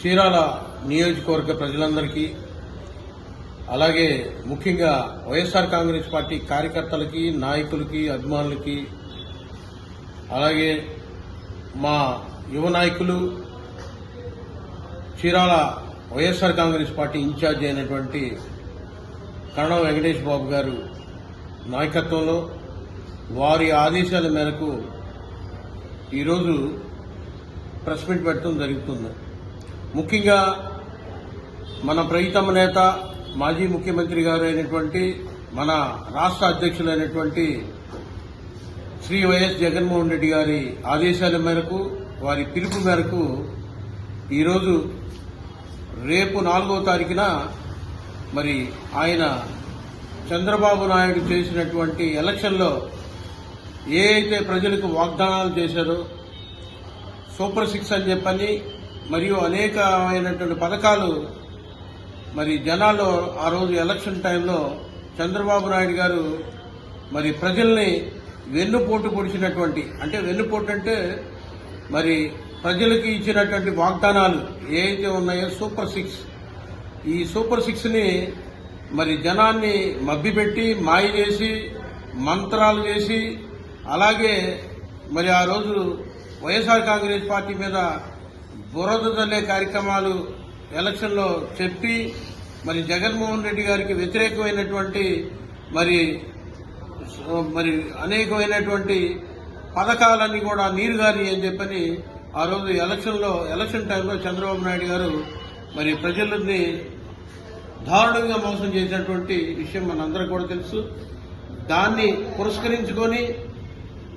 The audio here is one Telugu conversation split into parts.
చీరాల నియోజకవర్గ ప్రజలందరికీ అలాగే ముఖ్యంగా వైఎస్ఆర్ కాంగ్రెస్ పార్టీ కార్యకర్తలకి నాయకులకి అభిమానులకి అలాగే మా యువ నాయకులు Chirala YSR Congress party in charge అయినటువంటి కరణం వెంకటేష్ బాబు గారు నాయకత్వంలో వారి ఆదేశాల మేరకు ఈరోజు ప్రెస్ మీట్ పెట్టడం జరుగుతుంది. ముఖ్యంగా మన ప్రియతమ నేత మాజీ ముఖ్యమంత్రి గారు అయినటువంటి మన రాష్ట్ర అధ్యక్షులైనటువంటి శ్రీ వైఎస్ జగన్మోహన్ రెడ్డి గారి ఆదేశాల మేరకు వారి పిలుపు మేరకు ఈరోజు రేపు నాలుగో తారీఖున మరి ఆయన చంద్రబాబు నాయుడు చేసినటువంటి ఎలక్షన్లో ఏ అయితే ప్రజలకు వాగ్దానాలు చేశారో సూపర్ సిక్స్ అని చెప్పని మరియు అనేకమైనటువంటి పథకాలు మరి జనాలు ఆ రోజు ఎలక్షన్ టైంలో చంద్రబాబు నాయుడు గారు మరి ప్రజల్ని వెన్నుపోటు పొడిచినటువంటి అంటే వెన్నుపోటు అంటే మరి ప్రజలకి ఇచ్చినటువంటి వాగ్దానాలు ఏవైతే ఉన్నాయో సూపర్ సిక్స్. ఈ సూపర్ సిక్స్ని మరి జనాన్ని మభ్యపెట్టి మాయ చేసి మంత్రాలు చేసి అలాగే మరి ఆ రోజు వైఎస్ఆర్ కాంగ్రెస్ పార్టీ మీద బురద తల్లే కార్యక్రమాలు ఎలక్షన్లో చెప్పి మరి జగన్మోహన్ రెడ్డి గారికి వ్యతిరేకమైనటువంటి మరి మరి అనేకమైనటువంటి పథకాలన్నీ కూడా నీరుగారి అని చెప్పని ఆ రోజు ఎలక్షన్లో ఎలక్షన్ టైంలో చంద్రబాబు నాయుడు గారు మరి ప్రజలని దారుణంగా మోసం చేసినటువంటి విషయం మనందరూ కూడా తెలుసు. దాన్ని పురస్కరించుకొని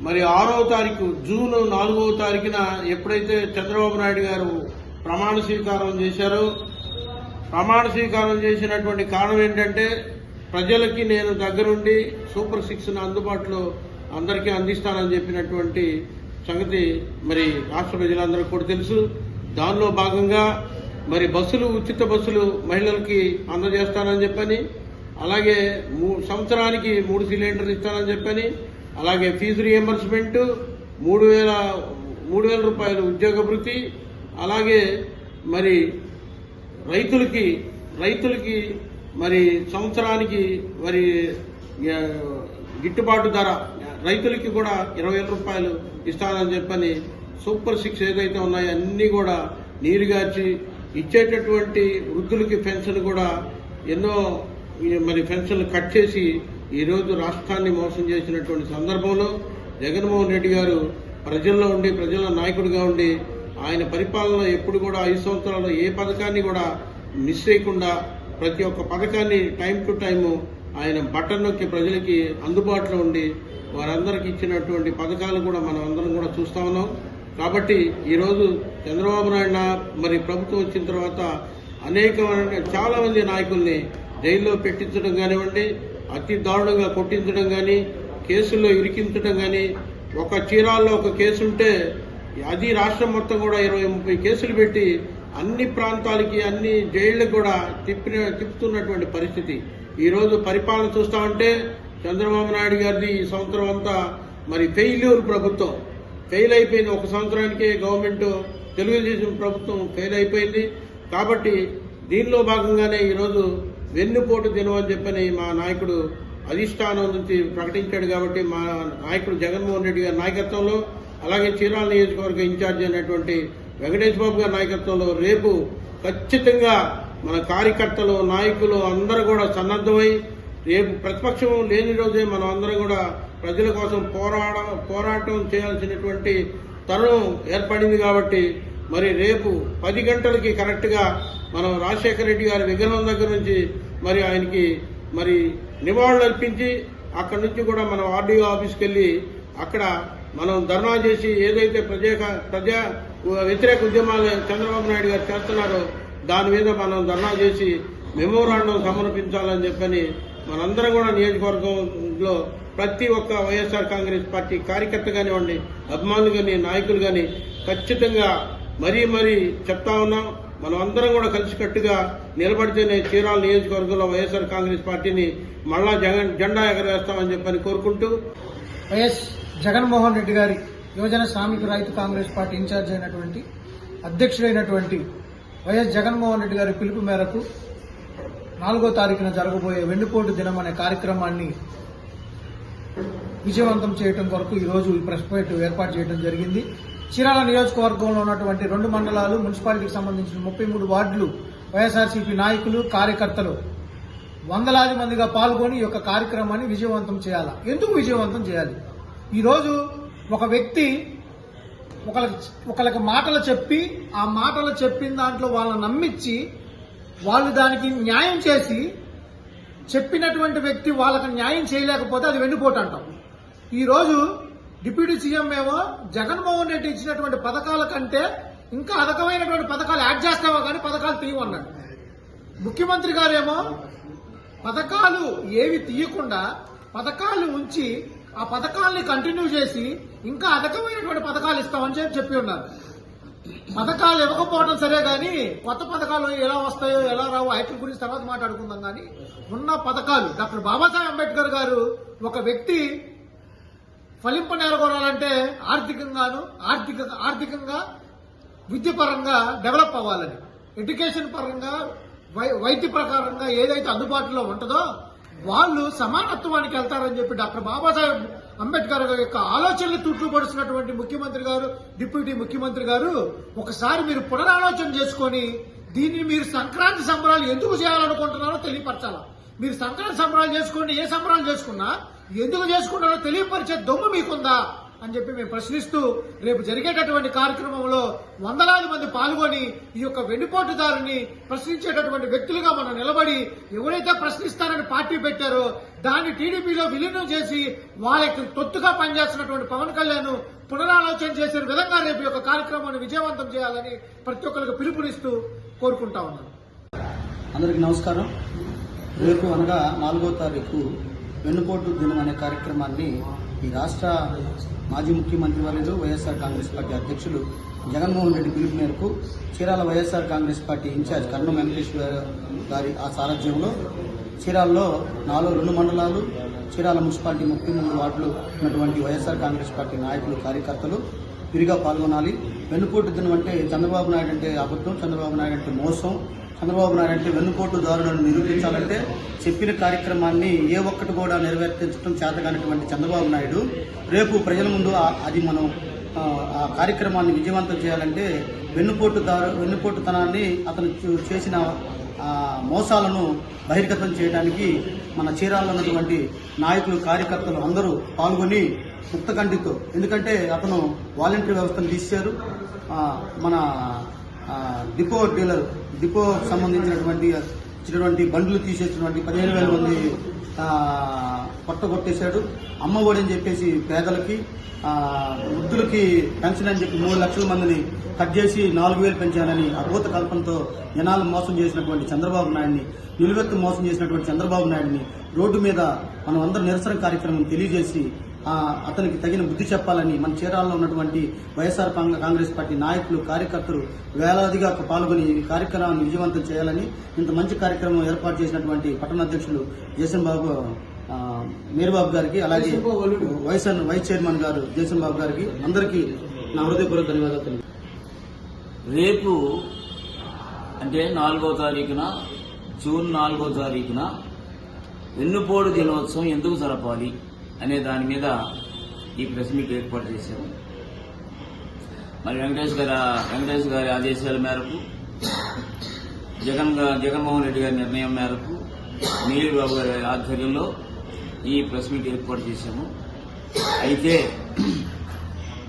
మరి ఆరో తారీఖు జూన్ నాలుగవ తారీఖున ఎప్పుడైతే చంద్రబాబు నాయుడు గారు ప్రమాణ స్వీకారం చేశారో ప్రమాణ స్వీకారం చేసినటువంటి కారణం ఏంటంటే ప్రజలకి నేను దగ్గరుండి సూపర్ సిక్స్ అందుబాటులో అందరికీ అందిస్తానని చెప్పినటువంటి సంగతి మరి రాష్ట్ర ప్రజలందరికీ కూడా తెలుసు. దానిలో భాగంగా మరి బస్సులు ఉచిత బస్సులు మహిళలకి అందజేస్తానని చెప్పని అలాగే మూ- సంవత్సరానికి మూడు సిలిండర్లు ఇస్తానని చెప్పని అలాగే ఫీజు రియంబర్స్మెంట్ మూడు వేల మూడు వేల రూపాయలు ఉద్యోగ భృతి అలాగే మరి రైతులకి రైతులకి మరి సంవత్సరానికి మరి గిట్టుబాటు ధర రైతులకి కూడా ఇరవై వేల రూపాయలు ఇస్తానని చెప్పని సూపర్ సిక్స్ ఏదైతే ఉన్నాయో అన్నీ కూడా నీరుగార్చి ఇచ్చేటటువంటి వృద్ధులకి పెన్షన్ కూడా ఎన్నో మరి పెన్షన్లు కట్ చేసి ఈరోజు రాష్ట్రాన్ని మోసం చేసినటువంటి సందర్భంలో జగన్మోహన్ రెడ్డి గారు ప్రజల్లో ఉండి ప్రజల నాయకుడిగా ఉండి ఆయన పరిపాలన ఎప్పుడు కూడా ఐదు సంవత్సరాల్లో ఏ పథకాన్ని కూడా మిస్ చేయకుండా ప్రతి ఒక్క పథకాన్ని టైం టు టైము ఆయన బటన్ నొక్కి ప్రజలకి అందుబాటులో ఉండి వారందరికి ఇచ్చినటువంటి పథకాలు కూడా మనం అందరం కూడా చూస్తా ఉన్నాం. కాబట్టి ఈరోజు చంద్రబాబు నాయుడు నా- మరి ప్రభుత్వం వచ్చిన తర్వాత అనేకమైన చాలామంది నాయకుల్ని జైల్లో పెట్టించడం కానివ్వండి అతి దారుణంగా కొట్టించడం కానీ కేసుల్లో ఇరికించడం కానీ ఒక చీరాల్లో ఒక కేసు ఉంటే అది రాష్ట్రం మొత్తం కూడా ఇరవై ముప్పై కేసులు పెట్టి అన్ని ప్రాంతాలకి అన్ని జైళ్ళకు కూడా తిప్పిన తిప్పుతున్నటువంటి పరిస్థితి. ఈరోజు పరిపాలన చూస్తా ఉంటే చంద్రబాబు నాయుడు గారిది ఈ సంవత్సరం అంతా మరి ఫెయిల్యూర్ ప్రభుత్వం. ఫెయిల్ అయిపోయింది ఒక సంవత్సరానికే గవర్నమెంట్ తెలుగుదేశం ప్రభుత్వం ఫెయిల్ అయిపోయింది. కాబట్టి దీనిలో భాగంగానే ఈరోజు వెన్నుపోటు దినం అని చెప్పని మా నాయకుడు అధిష్టానం నుంచి ప్రకటించాడు కాబట్టి మా నాయకుడు జగన్మోహన్ రెడ్డి గారి నాయకత్వంలో అలాగే చీరాల నియోజకవర్గ ఇన్ఛార్జి అయినటువంటి వెంకటేష్ బాబు గారి నాయకత్వంలో రేపు ఖచ్చితంగా మన కార్యకర్తలు నాయకులు అందరూ కూడా సన్నద్ధమై రేపు ప్రతిపక్షం లేని రోజే మనం అందరం కూడా ప్రజల కోసం పోరాడ పోరాటం చేయాల్సినటువంటి తరుణం ఏర్పడింది కాబట్టి మరి రేపు పది గంటలకి కరెక్ట్గా మనం రాజశేఖర రెడ్డి గారి విగ్రహం దగ్గర నుంచి మరి ఆయనకి మరి నివాళులు అర్పించి అక్కడి నుంచి కూడా మనం ఆర్డీఓ ఆఫీస్కి వెళ్ళి అక్కడ మనం ధర్నా చేసి ఏదైతే ప్రజా ప్రజా వ్యతిరేక ఉద్యమాలు చంద్రబాబు నాయుడు గారు చేస్తున్నారో దాని మీద మనం ధర్నా చేసి మెమోరాండం సమర్పించాలని చెప్పని మనందరం కూడా నియోజకవర్గంలో ప్రతి ఒక్క వైఎస్ఆర్ కాంగ్రెస్ పార్టీ కార్యకర్త కానివ్వండి అభిమానులు కానీ నాయకులు కానీ ఖచ్చితంగా మరీ మరీ చెప్తా ఉన్నాం. మనం అందరం కూడా కలిసికట్టుగా నిలబడితేనే చీరాల నియోజకవర్గంలో వైఎస్ఆర్ కాంగ్రెస్ పార్టీని మళ్ళా జగన్ జెండా ఎగరవేస్తామని చెప్పని కోరుకుంటూ వైఎస్ జగన్మోహన్ రెడ్డి గారి యువజన శ్రామిక రైతు కాంగ్రెస్ పార్టీ ఇన్ఛార్జ్ అయినటువంటి అధ్యక్షుడైనటువంటి వైఎస్ జగన్మోహన్ రెడ్డి గారి పిలుపు మేరకు నాలుగో తారీఖున జరగబోయే వెండిపోటు దినం అనే కార్యక్రమాన్ని విజయవంతం చేయడం కొరకు ఈ రోజు ఈ ప్రెస్ మీట్ ఏర్పాటు చేయడం జరిగింది. చీరాల నియోజకవర్గంలో ఉన్నటువంటి రెండు మండలాలు మున్సిపాలిటీకి సంబంధించిన ముప్పై మూడు వార్డులు వైఎస్ఆర్సీపీ నాయకులు కార్యకర్తలు. వందలాది మందిగా పాల్గొని ఈ యొక్క కార్యక్రమాన్ని విజయవంతం చేయాలి? ఎందుకు విజయవంతం చేయాలి? ఈరోజు ఒక వ్యక్తి ఒకరికి ఒకళ్ళకి మాటలు చెప్పి ఆ మాటలు చెప్పిన దాంట్లో వాళ్ళని నమ్మించి వాళ్ళు దానికి న్యాయం చేసి చెప్పినటువంటి వ్యక్తి వాళ్ళకి న్యాయం చేయలేకపోతే అది వెన్నుపోటు అంటాం. ఈరోజు డిప్యూటీ సీఎం ఏమో జగన్మోహన్ రెడ్డి ఇచ్చినటువంటి పథకాల కంటే ఇంకా అదకమైనటువంటి పథకాలు యాడ్ చేస్తావా కానీ పథకాలు తీయమన్నాడు ముఖ్యమంత్రి గారేమో పథకాలు ఏవి తీయకుండా పథకాలు ఉంచి ఆ పథకాల్ని కంటిన్యూ చేసి ఇంకా అదకమైనటువంటి పథకాలు ఇస్తామని చెప్పి చెప్పి ఉన్నారు. పథకాలు ఇవ్వకపోవడం సరే కానీ కొత్త పథకాలు ఎలా వస్తాయో ఎలా రావు వాటి గురించి తర్వాత మాట్లాడుకుందాం కానీ ఉన్న పథకాలు డాక్టర్ బాబాసాహెబ్ అంబేద్కర్ గారు ఒక వ్యక్తి ఫలింపు నెలకొనాలంటే ఆర్థికంగాను ఆర్థిక ఆర్థికంగా విద్యపరంగా డెవలప్ అవ్వాలని. ఎడ్యుకేషన్ పరంగా వై- వైద్య ప్రకారంగా ఏదైతే అందుబాటులో ఉంటుందో వాళ్ళు సమానత్వానికి వెళ్తారని చెప్పి డాక్టర్ బాబాసాహెబ్ అంబేద్కర్ గారి యొక్క ఆలోచనలు తుట్టుపడుస్తున్నటువంటి ముఖ్యమంత్రి గారు డిప్యూటీ ముఖ్యమంత్రి గారు ఒకసారి మీరు పునరాలోచన చేసుకొని దీన్ని మీరు సంక్రాంతి సంబరాలు ఎందుకు చేయాలనుకుంటున్నారో తెలియపరచాలా. మీరు సంక్రాంతి సంబరాలు చేసుకోండి ఏ సంబరాలు చేసుకున్నా ఎందుకు చేసుకుంటారో తెలియపరిచే దొమ్ము మీకుందా అని చెప్పి మేము ప్రశ్నిస్తూ రేపు జరిగేటటువంటి కార్యక్రమంలో వందలాది మంది పాల్గొని ఈ యొక్క వెన్నుపోటుదారుని ప్రశ్నించేటటువంటి వ్యక్తులుగా మనం నిలబడి ఎవరైతే ప్రశ్నిస్తారని పార్టీ పెట్టారో దాన్ని టీడీపీలో విలీనం చేసి వాళ్ళకి తొత్తుగా పనిచేస్తున్నటువంటి పవన్ కళ్యాణ్ పునరాలోచన చేసే విధంగా రేపు ఈ యొక్క కార్యక్రమాన్ని విజయవంతం చేయాలని ప్రతి ఒక్కరికి పిలుపునిస్తూ కోరుకుంటా ఉన్నాను. అందరికీ నమస్కారం. రేపు అనగా నాలుగో తారీఖు వెన్నుపోటు దినం అనే కార్యక్రమాన్ని ఈ రాష్ట్ర మాజీ ముఖ్యమంత్రి వర్యులు వైఎస్ఆర్ కాంగ్రెస్ పార్టీ అధ్యక్షులు జగన్మోహన్ రెడ్డి పిలుపు మేరకు Chirala YSR Congress party in charge Karanam Venkateswara గారి ఆ సారథ్యంలో చీరాల్లో నాలుగు రెండు మండలాలు చీరాల మున్సిపాలిటీ ముప్పై మూడు వార్డులు ఉన్నటువంటి వైఎస్ఆర్ కాంగ్రెస్ పార్టీ నాయకులు కార్యకర్తలు విరిగా పాల్గొనాలి. వెన్నుపోటు దినం అంటే చంద్రబాబు నాయుడు అంటే అబద్ధం చంద్రబాబు నాయుడు అంటే మోసం. చంద్రబాబు నాయుడు అంటే వెన్నుపోటుదారులను నిరూపించాలంటే చెప్పిన కార్యక్రమాన్ని ఏ ఒక్కటి కూడా నెరవేర్చడం చేతగానటువంటి చంద్రబాబు నాయుడు. రేపు ప్రజల ముందు అది మనం ఆ, కార్యక్రమాన్ని విజయవంతం చేయాలంటే వెన్నుపోటుదారు వెన్నుపోటుతనాన్ని అతను చూ- చేసిన మోసాలను బహిర్గతం చేయడానికి మన చీరాల్లో ఉన్నటువంటి నాయకులు కార్యకర్తలు అందరూ పాల్గొని ముక్తకంటితో ఎందుకంటే అతను వాలంటీర్ వ్యవస్థను తీశారు. మన డిపో డీలర్ డిపో సంబంధించినటువంటి ఇచ్చినటువంటి బండ్లు తీసేసినటువంటి పదిహేను వేల మంది ఆ, కొట్టగొట్టేశాడు అమ్మఒడి అని చెప్పేసి పేదలకి వృద్ధులకి పెన్షన్ అని చెప్పి మూడు లక్షల మందిని కట్ చేసి నాలుగు వేలు పెంచానని అద్భుత కల్పనతో జనాలు మోసం చేసినటువంటి చంద్రబాబు నాయుడిని నిలువెత్తు మోసం చేసినటువంటి చంద్రబాబు నాయుడిని రోడ్డు మీద మనం అందరం నిరసన కార్యక్రమం తెలియజేసి అతనికి తగిన బుద్ధి చెప్పాలని మన చీరాల్లో ఉన్నటువంటి వైఎస్ఆర్ కాంగ్రె- కాంగ్రెస్ పార్టీ నాయకులు కార్యకర్తలు వేలాదిగా పాల్గొని ఈ కార్యక్రమాన్ని విజయవంతం చేయాలని ఇంత మంచి కార్యక్రమం ఏర్పాటు చేసినటువంటి పట్టణ అధ్యక్షులు జయసన్ బాబు ఆ, మేరుబాబు గారికి అలాగే వైస్ వైస్ చైర్మన్ గారు జయసన్ బాబు గారికి అందరికీ నా హృదయపూర్వక ధన్యవాదాలు తెలియజేస్తున్నాను. రేపు అంటే నాలుగో తారీఖున జూన్ నాలుగో తారీఖున వెన్నుపోడు దినోత్సవం ఎందుకు జరపాలి అనే దాని మీద ఈ ప్రెస్ మీట్ ఏర్పాటు చేశాము. మరి వెంకటేష్ గారి వెంకటేష్ గారి ఆదేశాల మేరకు జగన్ జగన్మోహన్ రెడ్డి గారి నిర్ణయం మేరకు నీలి బాబు గారి ఆధ్వర్యంలో ఈ ప్రెస్ మీట్ ఏర్పాటు చేశాము. అయితే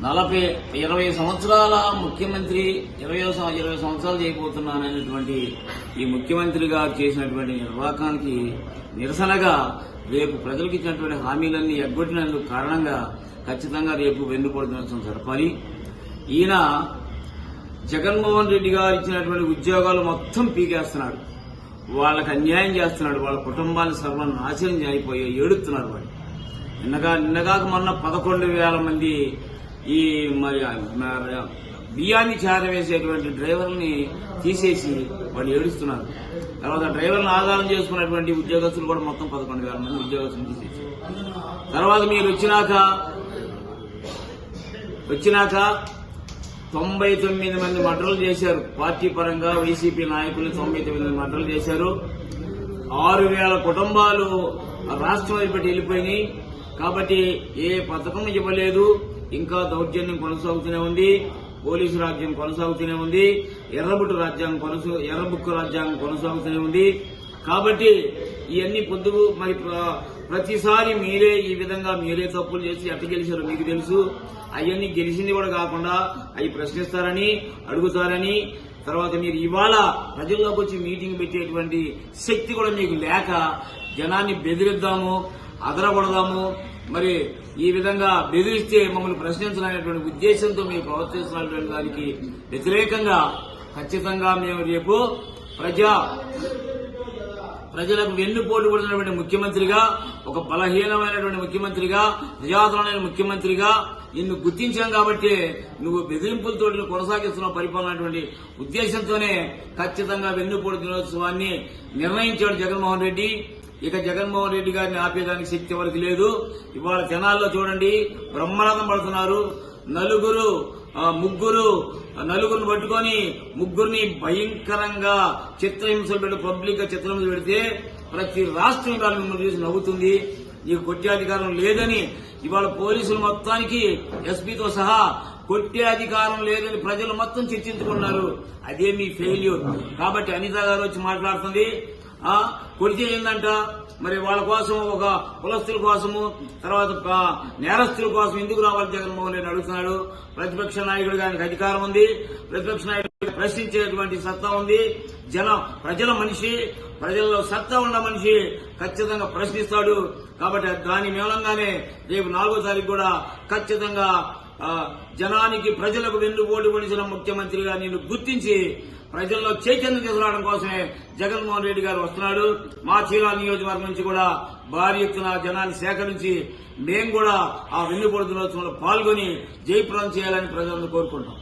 నలభై ఇరవై సంవత్సరాల ముఖ్యమంత్రి ఇరవై ఇరవై సంవత్సరాలు చేయబోతున్నాననేటువంటి ఈ ముఖ్యమంత్రిగా చేసినటువంటి నిర్వాహకానికి నిరసనగా రేపు ప్రజలకు ఇచ్చినటువంటి హామీలన్నీ ఎగ్గొట్టినందుకు కారణంగా ఖచ్చితంగా రేపు వెన్నుపడుతున్న జరపాలి ఈయన జగన్మోహన్ రెడ్డి గారు ఇచ్చినటువంటి ఉద్యోగాలు మొత్తం పీకేస్తున్నాడు. వాళ్ళకి అన్యాయం చేస్తున్నాడు. వాళ్ళ కుటుంబాన్ని సర్వం నాశనం అయిపోయి ఏడుతున్నారు వాళ్ళు. నిన్నగా నిన్నగాక మొన్న పదకొండు వేల మంది ఈ బియ్యాన్ని చేరవేసేటువంటి డ్రైవర్ని తీసేసి వాళ్ళు ఏడుస్తున్నారు. తర్వాత డ్రైవర్ని ఆధారం చేసుకున్నటువంటి ఉద్యోగస్తులు కూడా మొత్తం పదకొండు వేల మంది ఉద్యోగస్తులు తీసేసి తర్వాత మీరు వచ్చినాక వచ్చినాక తొంభై తొమ్మిది మంది మర్డర్లు చేశారు. పార్టీ పరంగా వైసీపీ నాయకులు తొంభై తొమ్మిది మర్డర్లు చేశారు. ఆరు వేల కుటుంబాలు రాష్ట్రం వదిలిపెట్టి వెళ్ళిపోయినాయి. కాబట్టి ఏ పథకం ఇవ్వలేదు. ఇంకా దౌర్జన్యం కొనసాగుతూనే ఉంది పోలీసు రాజ్యం కొనసాగుతూనే ఉంది ఎర్రబుట్టు రాజ్యాంగం కొనసా ఎర్రబుక్కు రాజ్యాంగం కొనసాగుతూనే ఉంది. కాబట్టి ఇవన్నీ పొద్దు మరి ప్ర- ప్రతిసారి మీరే ఈ విధంగా మీరే తప్పులు చేసి ఎట్ట గెలిచారో మీకు తెలుసు. అవన్నీ గెలిచింది కూడా కాకుండా అవి ప్రశ్నిస్తారని అడుగుతారని తర్వాత మీరు ఇవాళ ప్రజల్లోకి వచ్చి మీటింగ్ పెట్టేటువంటి శక్తి కూడా మీకు లేక జనాన్ని బెదిరిద్దాము అదరగొడదాము మరి ఈ విధంగా బెదిరిస్తే మమ్మల్ని ప్రశ్నించాలనేటువంటి ఉద్దేశంతో మీరు ప్రవర్తిస్తున్నటువంటి దానికి వ్యతిరేకంగా ఖచ్చితంగా మేము రేపు ప్రజా ప్రజలకు వెన్నుపోటు పడినటువంటి ముఖ్యమంత్రిగా ఒక బలహీనమైనటువంటి ముఖ్యమంత్రిగా ప్రజాదరణ ముఖ్యమంత్రిగా నిన్ను గుర్తించాం కాబట్టి నువ్వు బెదిరింపులతో కొనసాగిస్తున్న పరిపాలనటువంటి ఉద్దేశంతోనే ఖచ్చితంగా వెన్నుపోటు దినోత్సవాన్ని నిర్ణయించాడు జగన్మోహన్ రెడ్డి. ఇక జగన్మోహన్ రెడ్డి గారిని ఆపేదానికి శక్తి ఎవరికి లేదు. ఇవాళ జనాల్లో చూడండి బ్రహ్మరథం పడుతున్నారు. నలుగురు ముగ్గురు నలుగురిని పట్టుకొని ముగ్గురిని భయంకరంగా చిత్రహింసలు పెట్టి పబ్లిక్గా చిత్రహింసలు పెడితే ప్రతి రాష్ట్రం ఇవాళ మిమ్మల్ని చూసి నవ్వుతుంది. నీకు కొట్టే అధికారం లేదని ఇవాళ పోలీసులు మొత్తానికి ఎస్పీతో సహా కొట్టే అధికారం లేదని ప్రజలు మొత్తం చర్చించుకున్నారు. అదే మీ ఫెయిల్యూర్ కాబట్టి అనిత గారు వచ్చి మాట్లాడుతుంది. ఆ ఏందంట? మరి వాళ్ళ కోసం ఒక కులస్తుల కోసము తర్వాత నేరస్తుల కోసం ఎందుకు రావాలి జగన్మోహన్ రెడ్డి అడుగుతున్నాడు? ప్రతిపక్ష నాయకుడు గారికి అధికారం ఉంది. ప్రతిపక్ష నాయకుడు ప్రశ్నించేటువంటి సత్తా ఉంది. జన ప్రజల మనిషి ప్రజల్లో సత్తా ఉన్న మనిషి ఖచ్చితంగా ప్రశ్నిస్తాడు. కాబట్టి దాని మూలంగానే రేపు నాలుగో తారీఖు కూడా ఖచ్చితంగా జనానికి ప్రజలకు వెన్నుపోటు పొడిచిన ముఖ్యమంత్రిగా నేను గుర్తించి ప్రజల్లో చైతన్యం తీసుకురావడం కోసమే జగన్మోహన్ రెడ్డి గారు వస్తున్నాడు. మా చీరాల నియోజకవర్గం నుంచి కూడా భారీ ఎత్తున జనాన్ని సేకరించి మేము కూడా ఆ వెన్నుపోటు దినోత్సవంలో పాల్గొని జయప్రదం చేయాలని ప్రజలను కోరుకుంటాం